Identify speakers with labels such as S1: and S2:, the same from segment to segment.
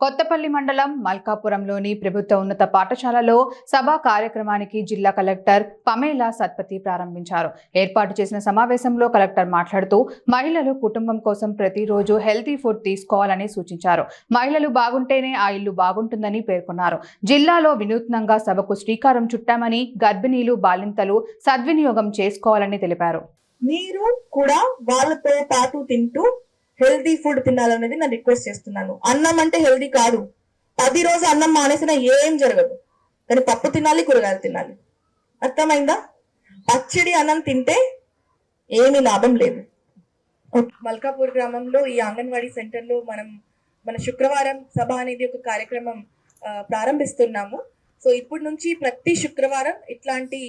S1: కొత్తపల్లి మండలం మల్కాపురంలోని ప్రభుత్వ ఉన్నత పాఠశాలలో సభా కార్యక్రమానికి జిల్లా కలెక్టర్ పమేలా సత్పతి ప్రారంభించారు. ఏర్పాటు చేసిన సమావేశంలో కలెక్టర్ మాట్లాడుతూ మహిళలు కుటుంబం కోసం ప్రతిరోజు హెల్తీ ఫుడ్ తీసుకోవాలని సూచించారు. మహిళలు బాగుంటేనే ఆ ఇల్లు బాగుంటుందని పేర్కొన్నారు. జిల్లాలో వినూత్నంగా సభకు శ్రీకారం చుట్టామని గర్భిణీలు బాలింతలు సద్వినియోగం చేసుకోవాలని తెలిపారు.
S2: మీరు కూడా వాళ్ళతో పాటు తింటూ హెల్దీ ఫుడ్ తినాలనేది నేను రిక్వెస్ట్ చేస్తున్నాను. అన్నం అంటే హెల్దీ కాదు. పది రోజు అన్నం మానేసినా ఏం జరగదు. కానీ పప్పు తినాలి కూరగాయలు తినాలి. అర్థమైందా? పచ్చడి అన్నం తింటే ఏమీ లాభం లేదు. మల్కాపూర్ గ్రామంలో ఈ అంగన్వాడీ సెంటర్లో మనం మన శుక్రవారం సభ అనేది ఒక కార్యక్రమం ప్రారంభిస్తున్నాము. సో ఇప్పటి నుంచి ప్రతి శుక్రవారం ఇట్లాంటి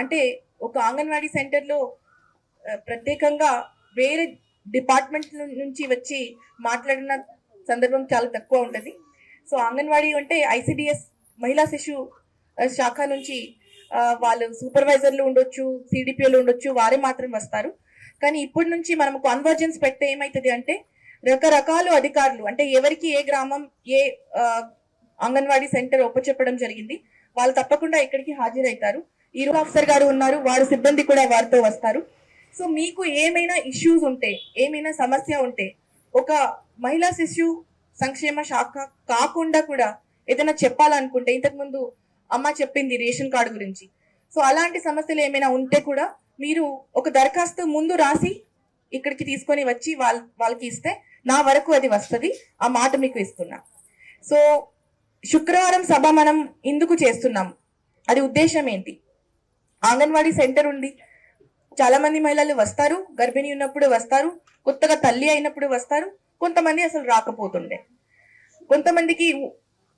S2: అంటే ఒక అంగన్వాడీ సెంటర్లో ప్రత్యేకంగా వేరే డిపార్ట్మెంట్ నుంచి వచ్చి మాట్లాడిన సందర్భం చాలా తక్కువ ఉంటుంది. సో అంగన్వాడీ అంటే ఐసిడిఎస్ మహిళా శిశు శాఖ నుంచి వాళ్ళు సూపర్వైజర్లు ఉండొచ్చు సిడిపిఓలు ఉండొచ్చు వారే మాత్రం వస్తారు. కానీ ఇప్పటి నుంచి మనం కన్వర్జెన్స్ పెడితే ఏమవుతుంది అంటే రకరకాల అధికారులు అంటే ఎవరికి ఏ గ్రామం ఏ అంగన్వాడీ సెంటర్ ఒప్పచెప్పడం జరిగింది. వాళ్ళు తప్పకుండా ఇక్కడికి హాజరవుతారు ఈ ఆఫీసర్ గారు ఉన్నారు. వారి సిబ్బంది కూడా వారితో వస్తారు. సో మీకు ఏమైనా ఇష్యూస్ ఉంటే ఏమైనా సమస్య ఉంటే ఒక మహిళా శిశు సంక్షేమ శాఖ కాకుండా కూడా ఏదైనా చెప్పాలనుకుంటే ఇంతకుముందు అమ్మ చెప్పింది రేషన్ కార్డు గురించి. సో అలాంటి సమస్యలు ఏమైనా ఉంటే కూడా మీరు ఒక దరఖాస్తు ముందు రాసి ఇక్కడికి తీసుకొని వచ్చి వాళ్ళ వాళ్ళకి ఇస్తే నా వరకు అది వస్తుంది ఆ మాట మీకు ఇస్తున్నా. సో శుక్రవారం సభ మనం ఎందుకు చేస్తున్నాం. అది ఉద్దేశం ఏంటి? అంగన్వాడీ సెంటర్ ఉంది చాలా మంది మహిళలు వస్తారు గర్భిణీ ఉన్నప్పుడు వస్తారు కొత్తగా తల్లి అయినప్పుడు వస్తారు కొంతమంది అసలు రాకపోతుండే. కొంతమందికి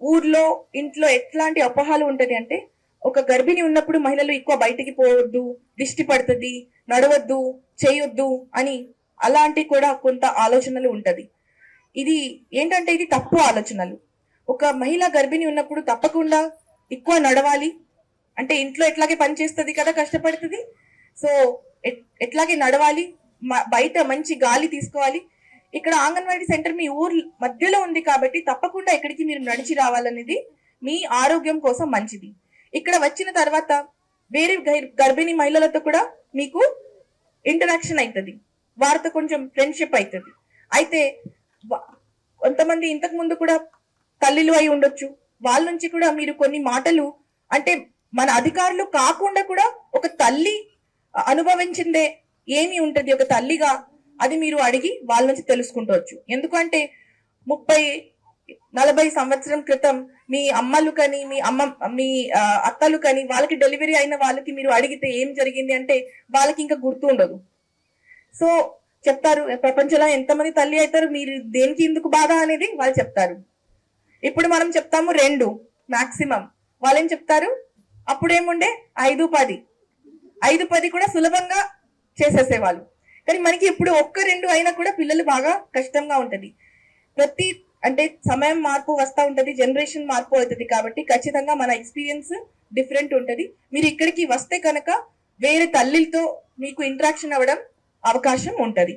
S2: ఊర్లో ఇంట్లో ఎట్లాంటి అపోహాలు ఉంటది అంటే ఒక గర్భిణి ఉన్నప్పుడు మహిళలు ఎక్కువ బయటికి పోవద్దు దిష్టి పడుతుంది నడవద్దు చేయొద్దు అని అలాంటి కూడా కొంత ఆలోచనలు ఉంటది. ఇది ఏంటంటే ఇది తప్పు ఆలోచనలు. ఒక మహిళ గర్భిణి ఉన్నప్పుడు తప్పకుండా ఎక్కువ నడవాలి. అంటే ఇంట్లో ఎట్లాగే పని చేస్తుంది కదా కష్టపడుతుంది. సో ఎట్లాగే నడవాలి బయట మంచి గాలి తీసుకోవాలి. ఇక్కడ అంగన్వాడీ సెంటర్ మీ ఊరు మధ్యలో ఉంది కాబట్టి తప్పకుండా ఇక్కడికి మీరు నడిచి రావాలనేది మీ ఆరోగ్యం కోసం మంచిది. ఇక్కడ వచ్చిన తర్వాత వేరే గర్భిణీ మహిళలతో కూడా మీకు ఇంటరాక్షన్ అవుతుంది వారితో కొంచెం ఫ్రెండ్షిప్ అవుతుంది అయితే కొంతమంది ఇంతకు ముందు కూడా తల్లిలు అయి ఉండొచ్చు. వాళ్ళ నుంచి కూడా మీరు కొన్ని మాటలు అంటే మన అధికారులు కాకుండా కూడా ఒక తల్లి అనుభవించిందే ఏమి ఉంటుంది ఒక తల్లిగా? అది మీరు అడిగి వాళ్ళ నుంచి తెలుసుకుంటవచ్చు ఎందుకంటే ముప్పై నలభై సంవత్సరం క్రితం మీ అమ్మలు కానీ మీ అమ్మ మీ అత్తలు కానీ వాళ్ళకి డెలివరీ అయిన వాళ్ళకి మీరు అడిగితే ఏం జరిగింది అంటే వాళ్ళకి ఇంకా గుర్తు ఉండదు. సో చెప్తారు ప్రపంచంలో ఎంతమంది తల్లి అవుతారు మీరు దేనికి ఎందుకు బాధ అనేది వాళ్ళు చెప్తారు. ఇప్పుడు మనం చెప్తాము రెండు మాక్సిమం. వాళ్ళేం చెప్తారు? అప్పుడేముండే? ఐదు పది. ఐదు పది కూడా సులభంగా చేసేసేవాళ్ళు. కానీ మనకి ఇప్పుడు ఒక్క రెండు అయినా కూడా పిల్లలు బాగా కష్టంగా ఉంటుంది. ప్రతి అంటే సమయం మార్పు వస్తూ ఉంటుంది జనరేషన్ మార్పు అవుతుంది కాబట్టి ఖచ్చితంగా మన ఎక్స్పీరియన్స్ డిఫరెంట్ ఉంటుంది. మీరు ఇక్కడికి వస్తే కనుక వేరే తల్లితో మీకు ఇంటరాక్షన్ అవ్వడం అవకాశం ఉంటుంది.